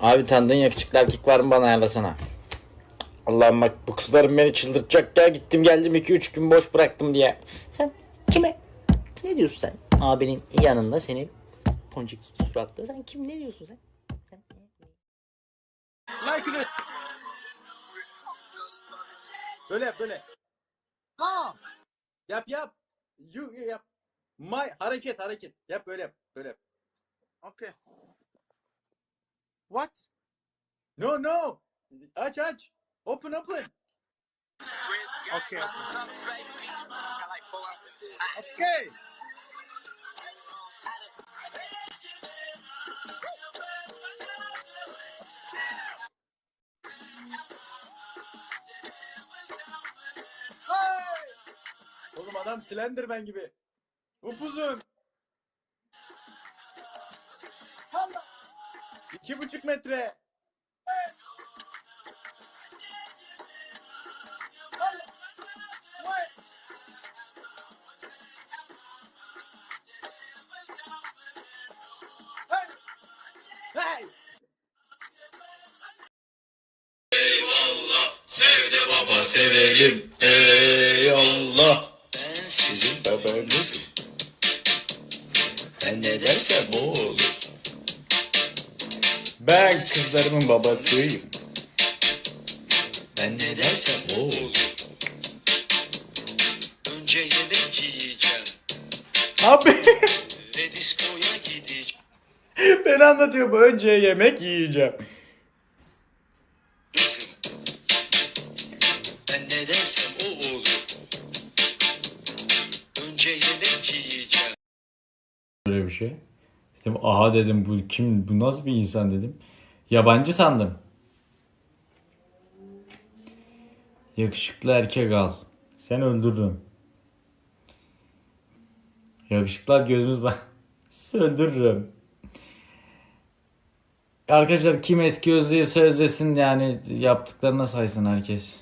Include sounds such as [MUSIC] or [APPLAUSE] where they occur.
Abi tanıdığın yakışıklı erkek var mı bana ayarlasana. Allah'ım bak bu kızlarım beni çıldırtacak ya. Gittim geldim 2-3 gün boş bıraktım diye. Sen kime? Ne diyorsun sen? Abinin yanında seni ponçik suratlı. Sen kim ne diyorsun sen? sen Like this. Böyle yap böyle. Ha. Yap yap. You, you yap. My hareket hareket. Yap böyle yap. Böyle yap. Okay. What? No no. Aç aç. Open open. Okay. Okay. Oğlum adam Slenderman gibi. Upuzun. İki buçuk metre. Hey! Sevdi baba severim eyvallah. Ben sizin babanızım. Ben ne dersem o olur Ben kızlarımın babasıyım. Ben ne dersem o olur Önce yemek yiyeceğim Abi Ve diskoya gideceğim beni anlatıyor bu. Önce yemek yiyeceğim. Ben ne dersem o olur Önce yemek yiyeceğim Böyle bir şey. Dedim aha dedim bu kim bu nasıl bir insan dedim. Yabancı sandım. Yakışıklı erkek al. Sen öldürürüm. Yakışıklılar gözümüz bak. [LAUGHS] Sizi. Arkadaşlar kim eski özlüğü sözlesin yani yaptıklarına saysın herkes.